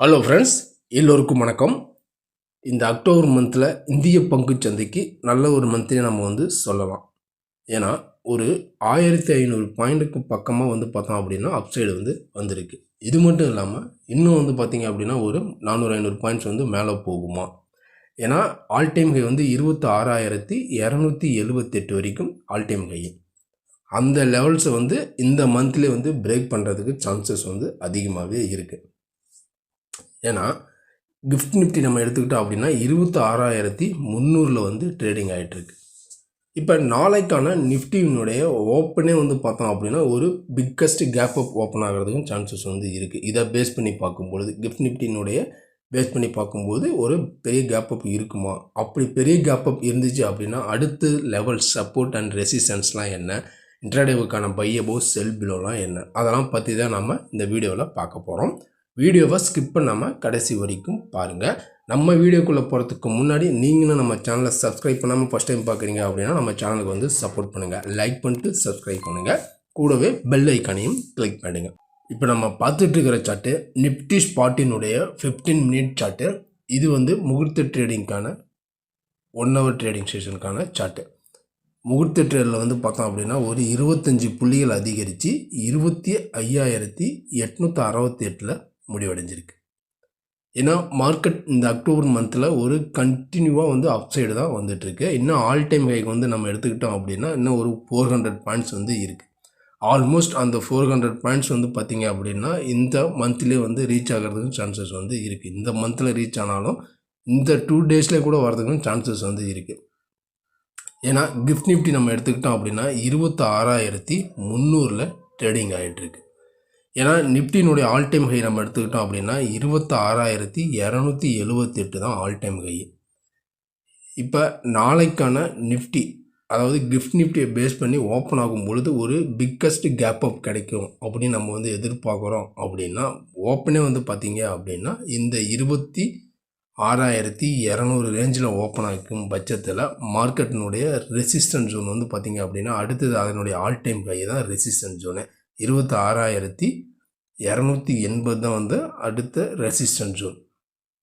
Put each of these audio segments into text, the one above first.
Hello friends எல்லோருக்கும் வணக்கம். இந்த அக்டோபர் மந்தில் இந்திய பங்குச் சந்தைக்கு நல்ல ஒரு மந்த்லேயே நம்ம வந்து சொல்லலாம். ஏன்னா ஒரு ஆயிரத்தி ஐநூறு பாயிண்ட்டுக்கு பக்கமாக வந்து பார்த்தோம் அப்படின்னா அப்சைடு வந்து வந்திருக்கு. இது மட்டும் இல்லாமல் இன்னும் வந்து பார்த்தீங்க அப்படின்னா ஒரு நானூறு ஐநூறு பாயிண்ட்ஸ் வந்து மேலே போகுமா? ஏன்னா ஆல் டைம் ஹை வந்து இருபத்தி ஆறாயிரத்தி இரநூத்தி எழுபத்தெட்டு வரைக்கும் ஆல் டைம் ஹை அந்த லெவல்ஸை வந்து இந்த மந்த்லேயே வந்து பிரேக் பண்ணுறதுக்கு சான்சஸ் வந்து அதிகமாகவே இருக்குது ஏன்னா கிஃப்ட் நிஃப்டி நம்ம எடுத்துக்கிட்டோம் அப்படின்னா இருபத்தி ஆறாயிரத்தி முந்நூறில் வந்து ட்ரேடிங் ஆகிட்டுருக்கு இப்போ நாளைக்கான நிஃப்டியினுடைய ஓப்பனே வந்து பார்த்தோம் அப்படின்னா ஒரு பிக்கஸ்ட் கேப் அப் ஓப்பன் ஆகிறதுக்கும் சான்சஸ் வந்து இருக்குது இதை பேஸ் பண்ணி பார்க்கும்பொழுது கிஃப்ட் நிஃப்டினுடைய பேஸ் பண்ணி பார்க்கும்போது ஒரு பெரிய கேப் அப் இருக்குமா? அப்படி பெரிய கேப் அப் இருந்துச்சு அப்படின்னா அடுத்த லெவல் சப்போர்ட் அண்ட் ரெசிஸ்டன்ஸ்லாம் என்ன? இன்ட்ராடேவுக்கான பையபோ செல் பிலோலாம் என்ன? அதெல்லாம் பற்றி தான் நம்ம இந்த வீடியோவில் பார்க்க போகிறோம் வீடியோவை ஸ்கிப் பண்ணாமல் கடைசி வரைக்கும் பாருங்கள் நம்ம வீடியோக்குள்ளே போகிறதுக்கு முன்னாடி நீங்களும் நம்ம சேனலை சப்ஸ்கிரைப் பண்ணாமல் ஃபஸ்ட் டைம் பார்க்குறீங்க அப்படின்னா நம்ம சேனலுக்கு வந்து சப்போர்ட் பண்ணுங்கள் லைக் பண்ணிட்டு சப்ஸ்கிரைப் பண்ணுங்கள் கூடவே பெல் ஐக்கானையும் கிளிக் பண்ணிடுங்க. இப்போ நம்ம பார்த்துட்டு இருக்கிற சார்ட்டு நிப்டி ஸ்பாட்டினுடைய ஃபிஃப்டீன் மினிட் சார்ட்டு இது வந்து முகூர்த்த ட்ரேடிங்க்கான ஒன் ஹவர் ட்ரேடிங் செஷனுக்கான சார்ட்டு முகூர்த்த ட்ரேடில் வந்து பார்த்தோம் அப்படின்னா ஒரு இருபத்தஞ்சி புள்ளிகள் அதிகரித்து இருபத்தி ஐயாயிரத்தி எட்நூற்றி அறுபத்தி எட்டில் முடிவடைஞ்சிருக்கு. ஏன்னா மார்க்கெட் இந்த அக்டோபர் மந்தில் ஒரு கண்டினியூவாக வந்து அப்சைடு தான் வந்துட்டுருக்கு. இன்னும் ஆல் டைம் ஹைக் வந்து நம்ம எடுத்துக்கிட்டோம் அப்படின்னா இன்னும் ஒரு ஃபோர் ஹண்ட்ரட் பாயிண்ட்ஸ் வந்து இருக்குது ஆல்மோஸ்ட் அந்த ஃபோர் ஹண்ட்ரட் பாயிண்ட்ஸ் வந்து பார்த்திங்க அப்படின்னா இந்த மந்த்லேயே வந்து ரீச் ஆகிறதுக்கும் சான்சஸ் வந்து இருக்குது இந்த மந்தில் ரீச் ஆனாலும் இந்த டூ டேஸ்லேயே கூட வரதுக்கும் சான்சஸ் வந்து இருக்குது ஏன்னா கிஃப்ட் நிஃப்டி நம்ம எடுத்துக்கிட்டோம் அப்படின்னா இருபத்தாறாயிரத்தி முந்நூறில் ட்ரேடிங் ஆகிட்டுருக்கு ஏன்னா நிப்டினுடைய ஆல் டைம் ஹை நம்ம எடுத்துக்கிட்டோம் அப்படின்னா இருபத்தி ஆறாயிரத்தி இரநூத்தி எழுபத்தெட்டு தான் ஆல் டைம் ஹை இப்போ நாளைக்கான நிஃப்டி அதாவது கிஃப்ட் நிஃப்டியை பேஸ் பண்ணி ஓப்பன் ஆகும் பொழுது ஒரு பிக்கஸ்ட் கேப் அப் கிடைக்கும் அப்படின்னு நம்ம வந்து எதிர்பார்க்குறோம் அப்படின்னா ஓப்பனே வந்து பார்த்திங்க அப்படின்னா இந்த இருபத்தி ஆறாயிரத்தி இரநூறு ரேஞ்சில் ஓப்பன் ஆகும் பட்சத்தில் மார்க்கெட்டினுடைய ரெசிஸ்டன்ட் ஜோன் வந்து பார்த்திங்க அப்படின்னா அடுத்தது அதனுடைய ஆல் டைம் கை தான் ரெசிஸ்டன்ஸ் ஜோனு இருபத்தி ஆறாயிரத்தி இரநூத்தி எண்பது தான் வந்து அடுத்த ரெசிஸ்டன்ட் ஜோன்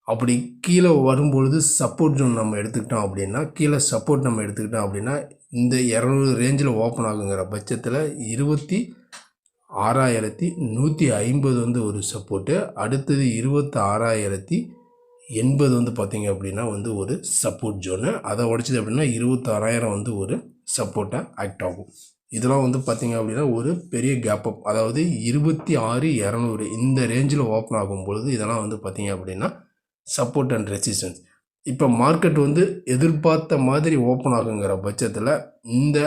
அப்படி கீழே வரும்பொழுது சப்போர்ட் ஜோன் நம்ம எடுத்துக்கிட்டோம் அப்படின்னா கீழே சப்போர்ட் நம்ம எடுத்துக்கிட்டோம் அப்படின்னா இந்த இரநூறு ரேஞ்சில் ஓப்பன் ஆகுங்கிற பட்சத்தில் இருபத்தி ஆறாயிரத்தி நூற்றி ஐம்பது வந்து ஒரு சப்போர்ட்டு அடுத்தது இருபத்தி ஆறாயிரத்தி எண்பது வந்து பார்த்திங்க அப்படின்னா வந்து ஒரு சப்போர்ட் ஜோனு அதை உடச்சிது அப்படின்னா இருபத்தாறாயிரம் வந்து ஒரு சப்போர்ட்டாக ஆக்ட் ஆகும். இதெல்லாம் வந்து பார்த்திங்க அப்படின்னா ஒரு பெரிய கேப் அப் அதாவது இருபத்தி ஆறு இரநூறு இந்த ரேஞ்சில் ஓப்பன் ஆகும் பொழுது இதெல்லாம் வந்து பார்த்திங்க அப்படின்னா சப்போர்ட் அண்ட் ரெசிஸ்டன்ஸ் இப்போ மார்க்கெட் வந்து எதிர்பார்த்த மாதிரி ஓப்பன் ஆகுங்கிற பட்சத்தில் இந்த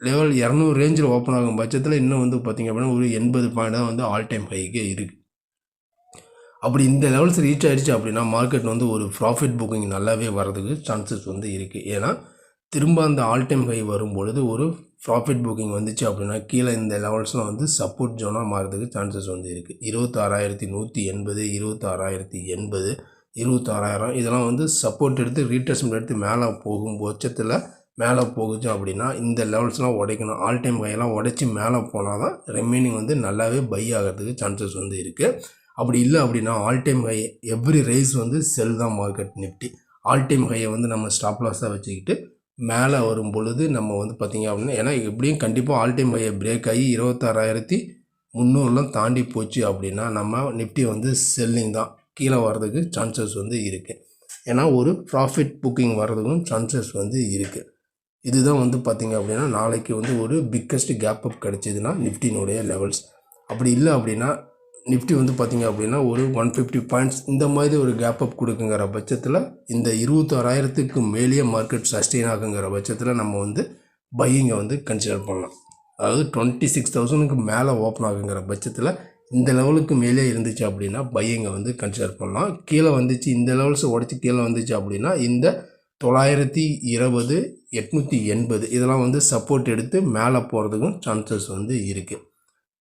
லெவல் இரநூறு ரேஞ்சில் ஓப்பன் ஆகும் பட்சத்தில் இன்னும் வந்து பார்த்திங்க அப்படின்னா ஒரு எண்பது பாயிண்ட் தான் வந்து ஆல் டைம் ஹைக்கே இருக்குது அப்படி இந்த லெவல்ஸ் ரீச் ஆகிடுச்சு அப்படின்னா மார்க்கெட் வந்து ஒரு ப்ராஃபிட் புக்கிங் நல்லாவே வர்றதுக்கு சான்சஸ் வந்து இருக்குது ஏன்னா திரும்ப அந்த ஆல் டைம் ஹை வரும்பொழுது ஒரு ப்ராஃபிட் புக்கிங் வந்துச்சு அப்படின்னா கீழே இந்த லெவல்ஸ்லாம் வந்து சப்போர்ட் ஜோனாக மாறதுக்கு சான்சஸ் வந்து இருக்குது இருபத்தாறாயிரத்தி நூற்றி எண்பது இருபத்தாறாயிரத்தி எண்பது இருபத்தாறாயிரம் இதெல்லாம் வந்து சப்போர்ட் எடுத்து ரீட்ரேஸ்மெண்ட் எடுத்து மேலே போகும் பட்சத்தில் மேலே போகுச்சு அப்படின்னா இந்த லெவல்ஸ்லாம் உடைக்கணும். ஆல் டைம் ஹையெல்லாம் உடைச்சி மேலே போனால் தான் ரிமைனிங் வந்து நல்லாவே பை ஆகிறதுக்கு சான்சஸ் வந்து இருக்குது அப்படி இல்லை அப்படின்னா all time high every rise வந்து செல் தான் மார்க்கெட் நிஃப்டி ஆல் டைம் ஹையை வந்து நம்ம ஸ்டாப் லாஸாக வச்சுக்கிட்டு மேலே வரும் பொழுது நம்ம வந்து பார்த்திங்க அப்படின்னா ஏன்னா எப்படியும் கண்டிப்பாக ஆல் டைம் ஹையை பிரேக் ஆகி இருபத்தாறாயிரத்தி முந்நூறுலாம் தாண்டி போச்சு அப்படின்னா நம்ம நிஃப்டி வந்து செல்லிங் தான். கீழே வர்றதுக்கு சான்சஸ் வந்து இருக்குது ஏன்னா ஒரு ப்ராஃபிட் புக்கிங் வர்றதுக்கும் சான்சஸ் வந்து இருக்குது இதுதான் வந்து பார்த்திங்க அப்படின்னா நாளைக்கு வந்து ஒரு பிக்கஸ்ட் கேப் அப் கிடச்சிதுன்னா நிஃப்டினுடைய லெவல்ஸ் அப்படி இல்லை அப்படின்னா நிஃப்டி வந்து பார்த்திங்க அப்படின்னா ஒரு ஒன் ஃபிஃப்டி பாயிண்ட்ஸ் இந்த மாதிரி ஒரு கேப் அப் கொடுக்குங்கிற பட்சத்தில் இந்த இருபத்தாறாயிரத்துக்கு மேலேயே மார்க்கெட் சஸ்டெயின் ஆகுங்கிற பட்சத்தில் நம்ம வந்து பையிங்கை வந்து கன்சிடர் பண்ணலாம். அதாவது டுவெண்ட்டி சிக்ஸ் தௌசண்ட்க்கு மேலே ஓப்பன் ஆகுங்கிற பட்சத்தில் இந்த லெவலுக்கு மேலே இருந்துச்சு அப்படின்னா பையிங்கை வந்து கன்சிடர் பண்ணலாம். கீழே வந்துச்சு இந்த லெவல்ஸை உடச்சி கீழே வந்துச்சு அப்படின்னா இந்த தொள்ளாயிரத்தி இருபது எட்நூற்றி எண்பது இதெல்லாம் வந்து சப்போர்ட் எடுத்து மேலே போகிறதுக்கும் சான்சஸ் வந்து இருக்குது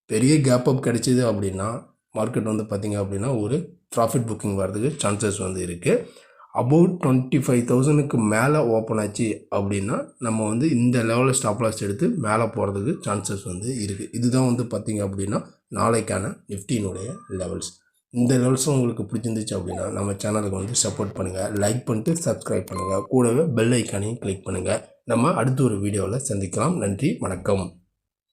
பெரிய கேப் அப் கிடைச்சிது அப்படின்னா மார்க்கெட் வந்து பார்த்திங்க அப்படின்னா ஒரு ப்ராஃபிட் புக்கிங் வர்றதுக்கு சான்சஸ் வந்து இருக்குது அபவுட் டுவெண்ட்டி ஃபைவ் தௌசண்ட்க்கு மேலே ஓப்பன் ஆச்சு அப்படின்னா நம்ம வந்து இந்த லெவலில் ஸ்டாப் லாஸ் எடுத்து மேலே போகிறதுக்கு சான்சஸ் வந்து இருக்குது இதுதான் வந்து பார்த்திங்க அப்படின்னா நாளைக்கான நிஃப்டினுடைய லெவல்ஸ் இந்த லெவல்ஸும் உங்களுக்கு பிடிச்சிருந்துச்சு அப்படின்னா நம்ம சேனலுக்கு வந்து சப்போர்ட் பண்ணுங்கள் லைக் பண்ணிட்டு சப்ஸ்கிரைப் பண்ணுங்கள் கூடவே பெல் ஐக்கானையும் கிளிக் பண்ணுங்கள் நம்ம அடுத்த ஒரு வீடியோவில் சந்திக்கலாம். நன்றி வணக்கம்.